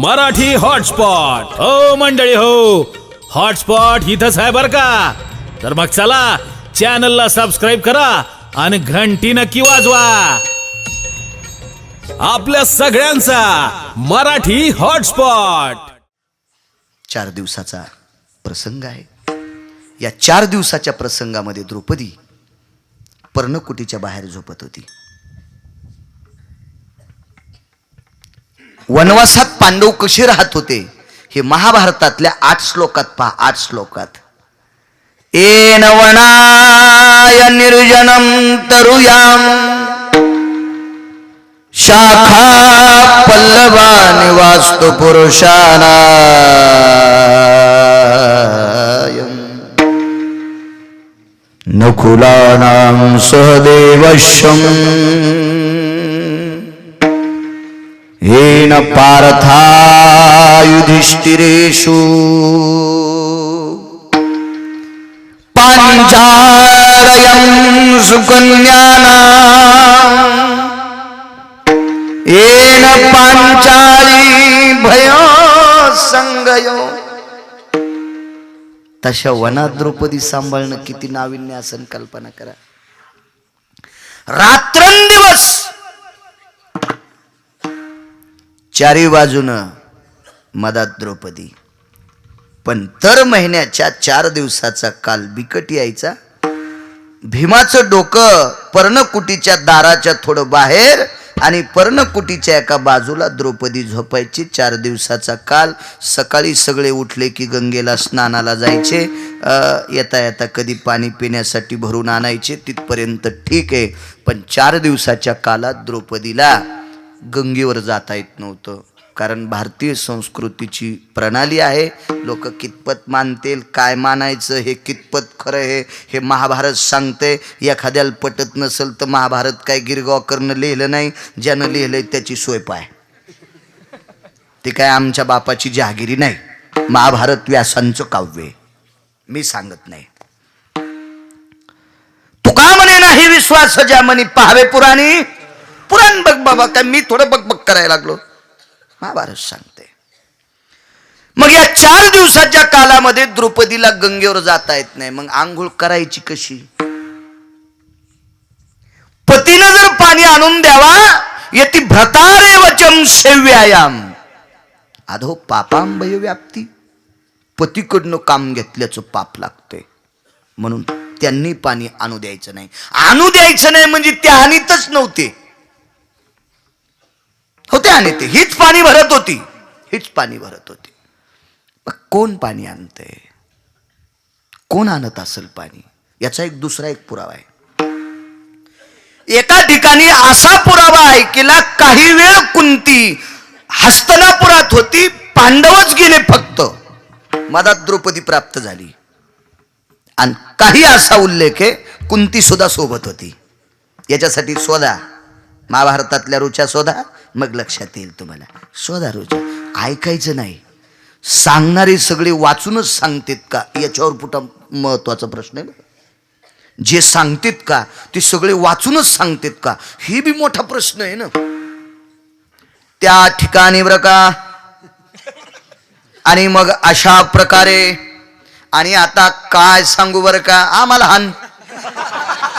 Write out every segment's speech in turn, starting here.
Marathi hotspot. हो मंडळी हो. हॉटस्पॉट इथंच आहे बर का? तर मग चला चॅनलला सबस्क्राईब करा आणि घंटी नक्की वाजवा. आपल्या सगळ्यांचा मराठी हॉटस्पॉट. चार दिवसाचा प्रसंग आहे. या चार दिवसाच्या प्रसंगामध्ये द्रौपदी पर्णकुटीच्या बाहेर झोपत होती. वनवासात पांडव कसे राहत होते हे महाभारतातल्या आठ श्लोकात पहा आठ श्लोकात. एन वनाय निर्जनम तरुयाम शाखा पल्लवा निवास्तु पुरुषाणाय। नकुलानां सहदेवशम् येन पार्था युधिष्ठिरेषु पाञ्चालयं सुकन्यानाम् येन पांचाली भयो संगयो तशा वनात द्रौपदी सांभाळणं किती नाविन्य असेल कल्पना करा। रात्रंदिवस चारी बाजूनं मदात द्रौपदी. पण दर महिन्याच्या चार दिवसाचा काल बिकट यायचा. भीमाचं डोकं पर्णकुटीच्या दाराच्या थोडं बाहेर आणि पर्णकुटीच्या एका बाजूला द्रौपदी झोपायची. चार दिवसाचा काल सकाळी सगळे उठले की गंगेला स्नानाला जायचे. येता येता कधी पाणी पिण्यासाठी भरून आणायचे तिथपर्यंत ठीक आहे. पण चार दिवसाच्या कालात द्रौपदीला गंगेवर जाता येत नव्हतं. कारण भारतीय संस्कृतीची प्रणाली आहे लोक कितपत मानतील काय मानायचं हे कितपत खरं हे हे महाभारत सांगते एखाद्याला पटत नसेल तर महाभारत काय गिरगावकरनं लिहिलं नाही ज्यानं लिहिलंय त्याची सोय पाय. ते काय आमच्या बापाची जहागिरी नाही. महाभारत व्यासांचं काव्य मी सांगत नाही. तुका म्हणे नाही विश्वास ज्या म्हणे पाहावे पुराणी पुराण बघ बाबा काय मी थोडं बघ बघ करायला लागलो. महाभारत सांगते. मग या चार दिवसाच्या कालामध्ये द्रौपदीला गंगेवर जाता येत नाही. मग आंघोळ करायची कशी? पतीनं जर पाणी आणून द्यावा येती भ्रतारे वचम सेव्यायाम. आधो पापांबय व्याप्ती. पतीकडनं काम घेतल्याचं पाप लागतंय म्हणून त्यांनी पाणी आणू द्यायचं नाही. आणू द्यायचं नाही म्हणजे ते आणीतच नव्हते. आणते ते. हीच पाणी भरत होती. हीच पाणी भरत होती. मग कोण पाणी आणतंय? कोण आणत असेल पाणी? याचा एक दुसरा एक पुरावा आहे. एका ठिकाणी असा पुरावा ऐकला काही वेळ कुंती हस्तनापुरात होती पांडवच गेले फक्त. मधात द्रौपदी प्राप्त झाली. आणि काही असा उल्लेख आहे कुंती सुद्धा सोबत होती. याच्यासाठी शोधा. महाभारतातल्या रुच्या शोधा. मग लक्षात येईल तुम्हाला. शोधा रोजा ऐकायचं नाही. सांगणारे सगळे वाचूनच सांगतेत का? याच्यावर पुटा महत्त्वाचा प्रश्न आहे बघा जे सांगतेत का ते सगळे वाचूनच सांगतात का? हे बी मोठा प्रश्न आहे ना. त्या ठिकाणी बरं का? आणि मग अशा प्रकारे आणि आता काय सांगू बरं का? आम्हाला हान.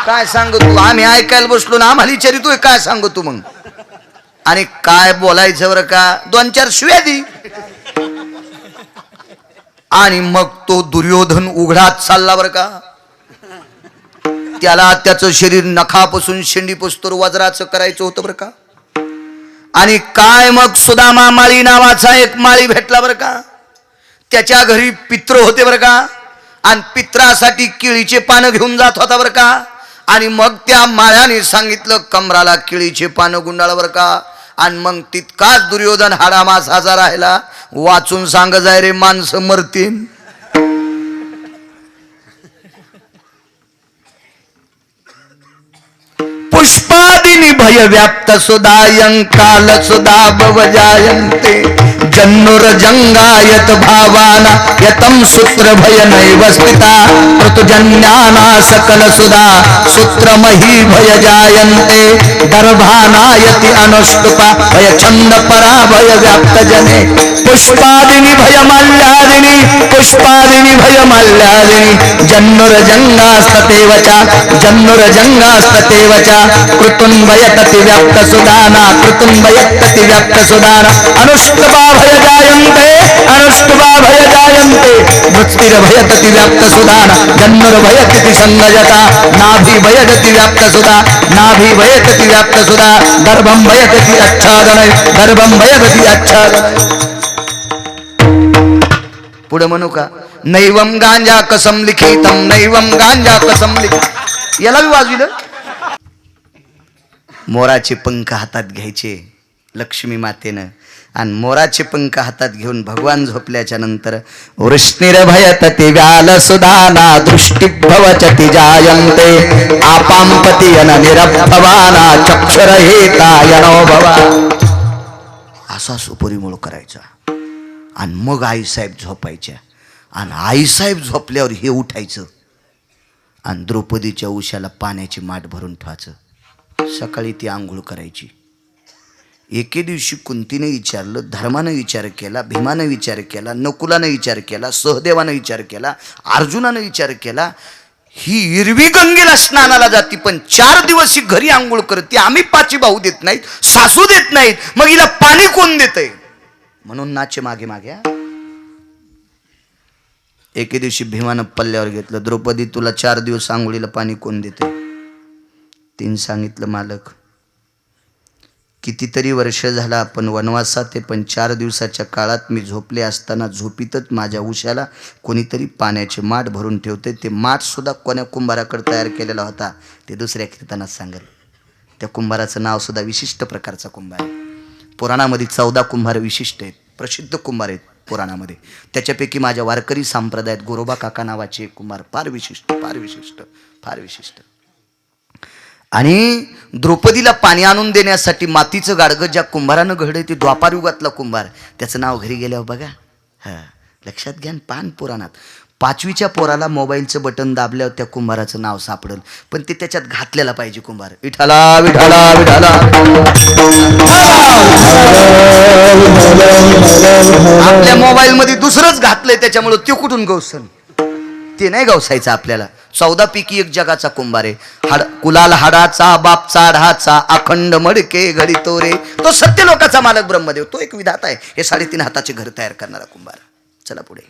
काय सांगू तू? आम्ही ऐकायला बसलो ना आम्हाला विचारितोय काय सांगू तू मग? आणि काय बोलायचं बरं का? दोन चार शिव्या दी आणि मग तो दुर्योधन उघडात चालला बरं का? त्याला त्याचं शरीर नखापासून शेंडी वज्राचं करायचं होतं बरं का? आणि काय मग सुदामा माळी नावाचा एक माळी भेटला बरं का? त्याच्या घरी पित्र होते बरं का? आणि पित्रासाठी केळीचे पानं घेऊन जात होता बरं का? आणि मग त्या माळ्याने सांगितलं कमराला केळीचे पानं गुंडाळ बरं का? आणि मग तितकाच दुर्योधन हाडामास हजार राहिला. वाचून सांग जाय रे माणसं मरतीन भय व्याप्त सुदायं काल सुदा भवजायन्ते जन्नुर्जङ्गायत भावाना यतं सूत्रभय नैव स्थिता ऋतुजन्याना सकलसुधा सूत्रमही भय जायन्ते गर्भानायति अनुष्टुपा भय छन्द परा भय व्याप्त जने पुष्पादिनी भय मल्लादिनी पुष्पादिनी भय मल्लादिनी जन्नुर्जङ्गास्ततेव च। जन्नुर्जङ्गास्ततेव कृतुन्वयतति व्याप्त सुदाना कृतुन्वयतति व्यक्त सुदाना अनुष्टुपा भय जायन्ते अनुष्टुपा भय जायन्ते मृत्तिर्भयतति व्याप्त सुदाना जन्नुर्भयतति संगजता नाभि भयतति व्यक्त सुदा नाभि भयतति व्यक्त सुदा गर्भं भयतति अच्छादनय गर्भं भयतति अच्छादनय पुढे म्हणू का? नैवम गांजा कसम लिखितम नैवम गांजा कसम लिखित। याला बी वाजविलं मोराचे पंख हातात घ्यायचे लक्ष्मी मातेनं. आणि मोराचे पंख हातात घेऊन भगवान झोपल्याच्या नंतर वृष्णिर्भयत ती व्याल सुदाना दृष्टिभवचति जायन्ते आपांपती यन निरभवाना चक्षर हेतायनो भवा. असा सुपरिमूळ करायचा. आणि मग आईसाहेब झोपायच्या आणि आईसाहेब झोपल्यावर हे उठायचं. आणि द्रौपदीच्या उशाला पाण्याची माठ भरून ठेवायचं. सकाळी ती आंघोळ करायची. एके दिवशी कुंतीने विचारलं धर्मानं विचार केला भीमानं विचार केला नकुलानं विचार केला सहदेवानं विचार केला अर्जुनानं विचार केला ही हिरवी गंगेला स्नानाला जाते पण चार दिवस ही घरी आंघोळ करते आम्ही पाची भाऊ देत नाहीत सासू देत नाहीत मग हिला पाणी कोण देतंय? म्हणून नाचे मागे मागे एके दिवशी भीमानं पल्ल्यावर घेतलं द्रौपदी तुला चार दिवस आंघोळीला पाणी कोण देते तीन सांगितलं मालक. कितीतरी वर्ष झाला आपण वनवासात ते पण चार दिवसाच्या काळात मी झोपले असताना झोपीतच माझ्या उशाला कोणीतरी पाण्याचे माठ भरून ठेवते. ते माठसुद्धा कोण्या कुंभाराकडे तयार केलेला होता ते दुसऱ्या कीर्तनात सांगेल. त्या कुंभाराचं नावसुद्धा विशिष्ट प्रकारचा कुंभार आहे. पुराणामध्ये चौदा कुंभार विशिष्ट आहेत प्रसिद्ध कुंभार आहेत पुराणामध्ये. त्याच्यापैकी माझ्या वारकरी संप्रदायात गोरोबा काका नावाचे कुंभार फार विशिष्ट फार विशिष्ट फार विशिष्ट. आणि द्रौपदीला पाणी आणून देण्यासाठी मातीचं गाडगं ज्या कुंभारानं घडलं ते द्वापारयुगातला कुंभार. त्याचं नाव घरी गेल्यावर बघा. हां लक्षात घ्या पान पुराणात पाचवीच्या पोराला मोबाईलचं बटन दाबल्यावर त्या कुंभाराचं नाव सापडल. पण ते त्याच्यात घातलेला पाहिजे कुंभार. विठाला विठाला विठाला आपल्या मोबाईलमध्ये दुसरंच घातलंय त्याच्यामुळं ते कुठून गवसन ते नाही गवसायचं आपल्याला. चौदा पैकी एक जगाचा कुंभार आहे. हाड कुलाल हाडाचा बापचा ढाचा अखंड मडके घडी तोरे. तो सत्य लोकाचा मालक ब्रह्मदेव तो एक विधाता आहे. हे साडेतीन हाताचे घर तयार करणारा कुंभार. चला पुढे.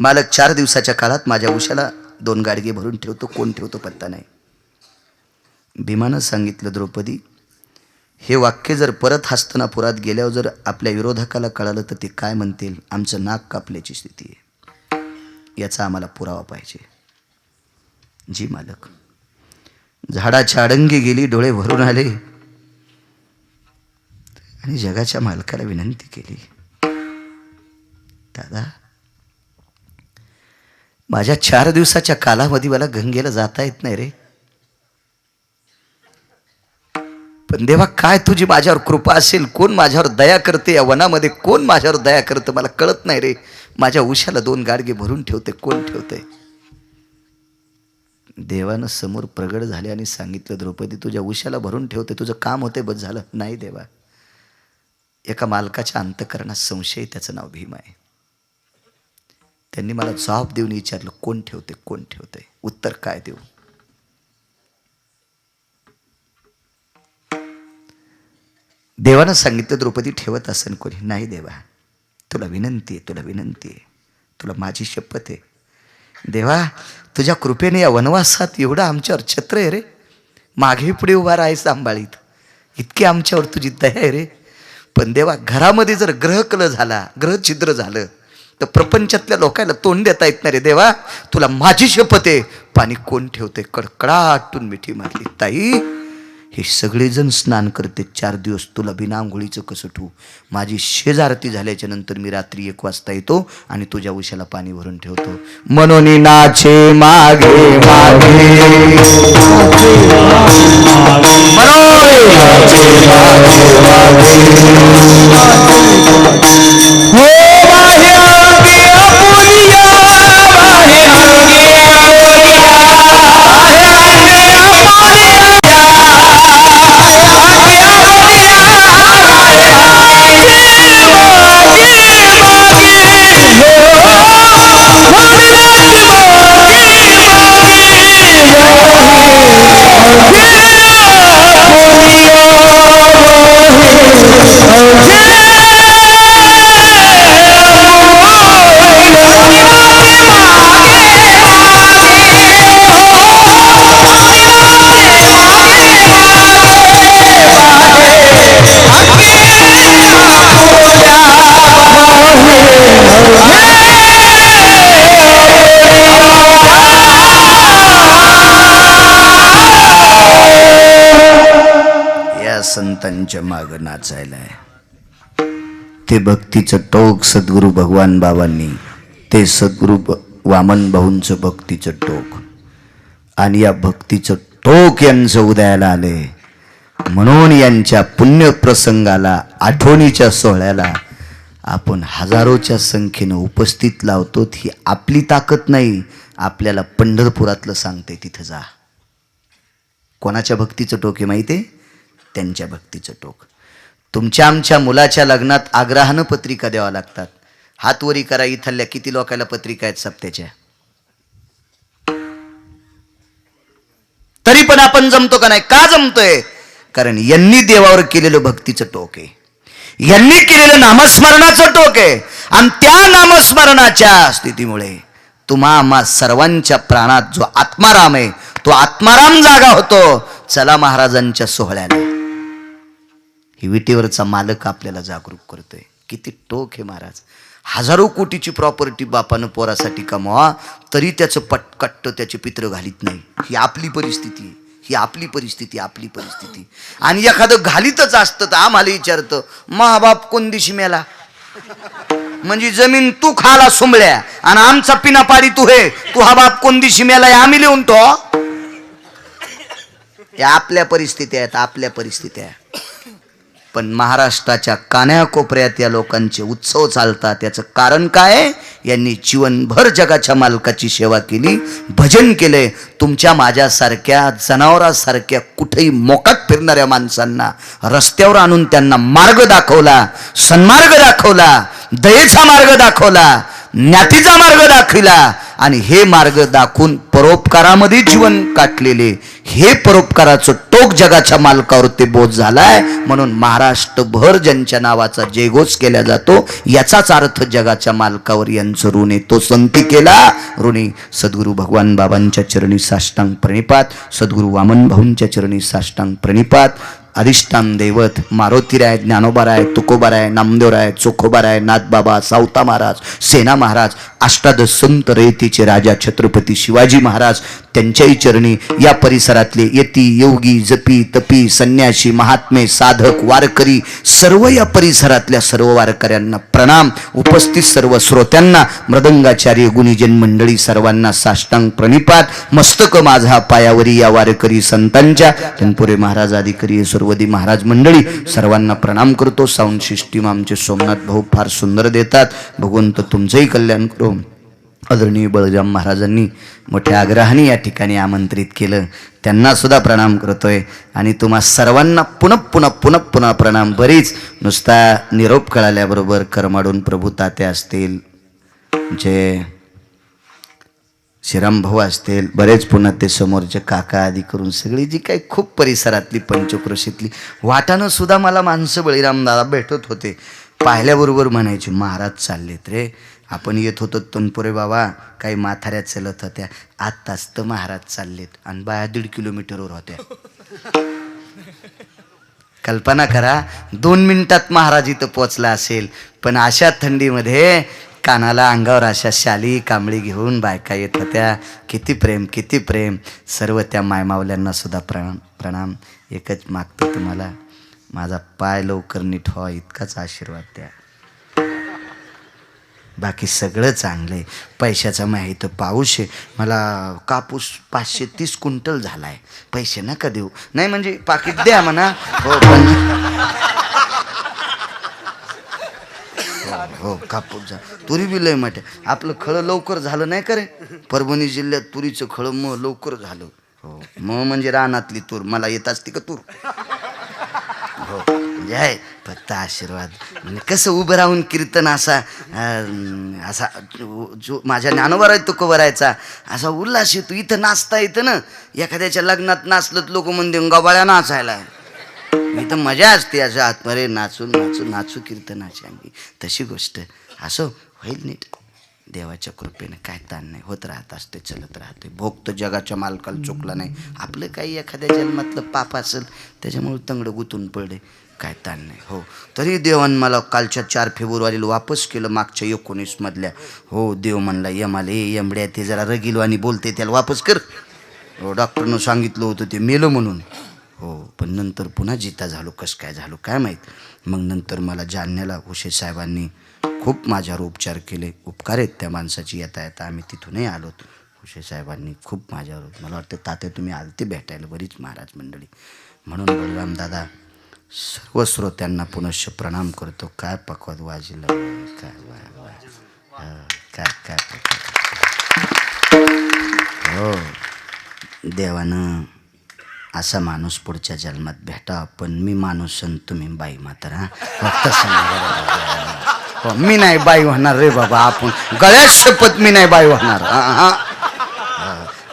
मालक चार दिवसाच्या काळात माझ्या उशाला दोन गाडगे भरून ठेवतो. कोण ठेवतो पत्ता नाही. भीमानं सांगितलं द्रौपदी हे वाक्य जर परत हस्तनापुरात गेल्यावर जर आपल्या विरोधकाला कळालं तर ते काय म्हणतील? आमचं नाक कापल्याची स्थिती आहे. याचा आम्हाला पुरावा पाहिजे. जी मालक. झाडाच्या अडंगी गेली डोळे भरून आले. आणि जगाच्या मालकाला विनंती केली. दादा माझ्या चार दिवसाच्या कालावधी मला गंगेला जाता येत नाही रे. पण देवा काय तुझी माझ्यावर कृपा असेल? कोण माझ्यावर दया करते? या वनामध्ये कोण माझ्यावर दया करतं? मला कळत नाही रे. माझ्या उशाला दोन गाडगे भरून ठेवते कोण ठेवते? देवानं समोर प्रगट झाले आणि सांगितलं द्रौपदी तुझ्या उशाला भरून ठेवते तुझं काम होते बस झालं. नाही देवा एका मालकाच्या अंतकरणात संशय त्याचं नाव भीम आहे. त्यांनी मला जॉब देऊन विचारलं कोण ठेवते कोण ठेवते? उत्तर काय देऊ? देवानं सांगितलं द्रौपदी ठेवत असेल कोणी? नाही देवा तुला विनंती आहे तुला विनंती आहे. तुला माझी शपथ आहे. देवा तुझ्या कृपेने या वनवासात एवढं आमच्यावर छत्र आहे रे. मागे पुढे उभा राहायचं सांभाळीत इतकी आमच्यावर तुझी दया आहे रे. पण देवा घरामध्ये जर ग्रहकल झाला ग्रहछिद्र झालं तर प्रपंचातल्या लोकांना तोंड देता येत नाही रे देवा. तुला माझी शपथ आहे. पाणी कोण ठेवते कडकडाटून मिठी मारली ताई. हे सगळेजण स्नान करते. चार दिवस तुला बिनांघोळीचं कसं ठेवू? माझी शेजारती झाल्याच्यानंतर मी रात्री एक वाजता येतो आणि तुझ्या उशाला पाणी भरून ठेवतो. म्हणून नाचे मागे मागे. संतांच्या मागं नाचायलाय. ते भक्तीचं टोक सद्गुरू भगवान बाबांनी ते सद्गुरू वामन भाऊंचं भक्तीचं टोक. आणि या भक्तीचं टोक यांचं उदयाला आले. म्हणून यांच्या पुण्यप्रसंगाला आठवणीच्या सोहळ्याला आपण हजारोच्या संख्येनं उपस्थित लावतो. ही आपली ताकद नाही. आपल्याला पंढरपुरातलं सांगते तिथं जा. कोणाच्या भक्तीचं टोक आहे माहिती आहे त्यांच्या भक्तीचं टोक. तुमच्या आमच्या मुलाच्या लग्नात आग्रहानं पत्रिका द्यावा लागतात. हातवरी करा इथल्या किती लोकांना पत्रिका आहेत सप्त्याच्या? तरी पण आपण जमतो का नाही? का जमतोय? कारण यांनी देवावर केलेलं भक्तीचं टोक आहे. यांनी केलेलं नामस्मरणाचं टोक आहे. आणि त्या नामस्मरणाच्या स्थितीमुळे तुम्हा आम्हा सर्वांच्या प्राणात जो आत्माराम आहे तो आत्माराम जागा होतो. चला महाराजांच्या सोहळ्याला. ही विटेवरचा मालक आपल्याला जागरूक करतोय. किती टोक हे महाराज. हजारो कोटीची प्रॉपर्टी बापानं पोरासाठी कमवा तरी त्याचं पटकट्ट त्याचे पित्र घालीत नाही. ही आपली परिस्थिती आहे. ही आपली परिस्थिती आपली परिस्थिती. आणि एखादं घालीतच असतं तर आम्हाला विचारतं महाबाप कोण दिशी मेला? म्हणजे जमीन तू खाला सुंबळ्या आणि आमचा पिना पाडी तू हे. तू हा बाप कोण दिशी मेला आम्ही लिहून तो या आपल्या परिस्थिती आहेत आपल्या परिस्थिती आहे पण महाराष्ट्राच्या कान्याकोपऱ्यात या लोकांचे उत्सव चालतात. याचं कारण काय? यांनी जीवनभर जगाच्या मालकाची सेवा केली भजन केले. तुमच्या माझ्यासारख्या जनावरासारख्या कुठेही मोकात फिरणाऱ्या माणसांना रस्त्यावर आणून त्यांना मार्ग दाखवला सन्मार्ग दाखवला दयेचा मार्ग दाखवला. ज्ञातीचा मार्ग दाखविला. आणि हे मार्ग दाखवून परोपकारामध्ये जीवन काटलेले हे परोपकाराचं टोक जगाच्या मालकावर ते बोध झालाय. म्हणून महाराष्ट्रभर ज्यांच्या नावाचा जयघोष केला जातो याचाच अर्थ जगाच्या मालकावर यांचं ऋण तो संती केला. ऋणी सद्गुरू भगवान बाबांच्या चरणी साष्टांग प्रणिपात सद्गुरू वामन भाऊंच्या चरणी साष्टांग प्रणिपात अधिष्ठान दैवत मारुतीराय ज्ञानोबाराय तुकोबाराय नामदेवराय चोखोबाराय नाथबाबा सावता महाराज सेना महाराज अष्टादश संत रयतीचे राजा छत्रपती शिवाजी महाराज त्यांच्याही चरणी या परिसरातले यती योगी जपी तपी संन्यासी महात्मे साधक वारकरी सर्व या परिसरातल्या सर्व वारकऱ्यांना प्रणाम. उपस्थित सर्व श्रोत्यांना मृदंगाचार्य गुणीजन मंडळी सर्वांना साष्टांग प्रणिपात मस्तक माझा पायावरी या वारकरी संतांच्या. तनपुरे महाराज अधिकारी आशीर्वादी महाराज मंडळी सर्वांना प्रणाम करतो. साऊंड सिस्टीम आमचे सोमनाथ भाऊ फार सुंदर देतात. भगवंत तुमचंही कल्याण करो. आदरणीय बळजाम महाराजांनी मोठ्या आग्रहाने या ठिकाणी आमंत्रित केलं. त्यांना सुद्धा प्रणाम करतोय. आणि तुम्हा सर्वांना पुनः पुन्हा पुनः पुन्हा प्रणाम. बरीच नुसता निरोप कळाल्याबरोबर करमाडून प्रभू तात्या असतील. जे श्रीरामभाऊ असतील बरेच पुन्हा ते समोरचे काका आदी करून सगळी जी काही खूप परिसरातली पंचक्रोशीतली वाटानं सुद्धा मला माणसं बळीरामदादा भेटत होते. पाहिल्याबरोबर म्हणायचे महाराज चाललेत रे. आपण येत होतो तनपुरे बाबा काही माथाऱ्या चलत होत्या. आत्ताच तर महाराज चाललेत आणि बाया दीड किलोमीटरवर होत्या. कल्पना करा दोन मिनिटात महाराज इथं पोचला असेल पण अशा थंडीमध्ये कानाला अंगावर अशा शाली कांबळी घेऊन बायका येत होत्या. किती प्रेम किती प्रेम. सर्व त्या मायमावल्यांना सुद्धा प्रणाम प्रणाम. एकच मागतो तुम्हाला. माझा पाय लवकर नीट व्हा इतकाच आशीर्वाद द्या. बाकी सगळं चांगलं आहे पैशाचा माहीत पाऊस आहे. मला कापूस पाचशे तीस क्विंटल झाला आहे पैसे नका देऊ. नाही म्हणजे पाकिट द्या म्हणा. हो पण हो, कापूस जा. तुरी बी लय मोठ्या. आपलं खळं लवकर झालं नाही का रे? परभणी जिल्ह्यात तुरीचं खळं मग लवकर झालं. हो मग म्हणजे रानातली तूर. मला येत असते का तूर? हो म्हणजे आहे. फक्त आशीर्वाद. म्हणजे कसं उभं राहून कीर्तन असा असा जो माझ्या ज्ञानोबर आहे तो करायचा असा उल्हास येतो. इथं नाचता येतं ना. एखाद्याच्या लग्नात नाचलं लोक म्हणते गबाळ्या नाचायला. मी तर मजा असते असं आत्मरे नाचून नाचून नाचू कीर्तनाची अंगी तशी गोष्ट. असो होईल नीट. देवाच्या कृपेनं काय ताण नाही. होत राहत असते चलत राहते भोग तर जगाच्या मालकाला चुकला नाही. आपलं काही एखाद्या जन्मातलं पाप असेल त्याच्यामुळे तंगडं गुतून पडले. काय ताण नाही. हो. तरी देवान मला कालच्या चार फेब्रुवारीला वापस केलं मागच्या एकोणीसमधल्या हो देव म्हणला यमाले यमड्या ते जरा रगिलो आणि बोलते त्याला वापस कर. हो डॉक्टरनं सांगितलं होतं ते मेलं म्हणून. हो पण नंतर पुन्हा जिता झालो कसं काय झालो काय माहीत? मग नंतर मला जालन्याला हुशे साहेबांनी खूप माझ्यावर उपचार केले. उपकार आहेत त्या माणसाची येता येता आम्ही तिथूनही आलो. हुशे साहेबांनी खूप माझ्यावर मला वाटतं तात्या तुम्ही आलते भेटायला बरीच महाराज मंडळी. म्हणून बलराम दादा सर्व श्रोत्यांना पुनश्च प्रणाम करतो. काय पकवत वाजिलं? काय वा काय काय हो. देवानं असा माणूस पुढच्या जन्मात भेटा. पण मी माणूस आणि तुम्ही बाई मात्र तसं हो, मी नाही बाई होणार रे बाबा आपण. गळ्यात शपथ मी नाही बाई होणार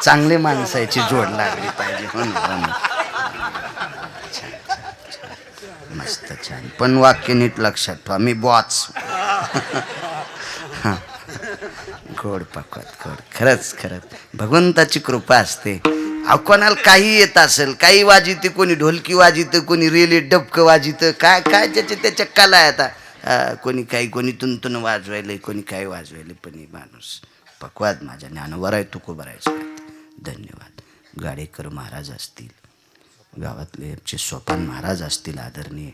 चांगली माणसाची जोड लागली पाहिजे छान, छान, मस्त छान. पण वाक्य नीट लक्षात ठेवा मी बॉच गोड पकवत गोड. खरंच खरंच. भगवंताची कृपा असते. अहो कोणाला काही येत असेल काही वाजिते कोणी ढोलकी वाजितं कोणी रेले डबकं वाजितं काय काय ज्याचे त्याच्या कला आहे आता. कोणी काही कोणी तुंतून वाजवायलंय कोणी काही वाजवायलंय पण माणूस पकवाद माझ्या ज्ञानवर आहे तुको भरायचं धन्यवाद. गाडेकर महाराज असतील गावातले आमचे सोपान महाराज असतील आदरणीय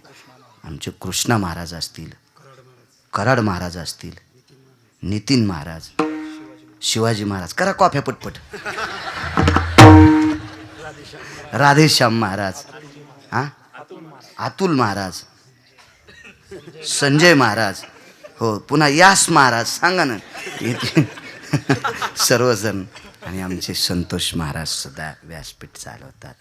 आमचे कृष्णा महाराज असतील कराड महाराज असतील नितीन महाराज शिवाजी महाराज. करा कॉफ्या पटपट. राधेश्याम महाराज. हा? अतुल महाराज. संजय महाराज. हो पुन्हा यास महाराज सांगा ना. सर्वजण आणि आमचे संतोष महाराज सुद्धा व्यासपीठ चालवतात.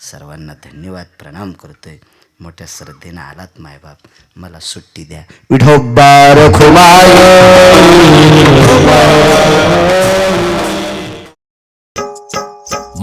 सर्वांना धन्यवाद प्रणाम करतोय. मोठ्या श्रद्धेनं आलात मायबाप. मला सुट्टी द्या. विठोबार खुमाय.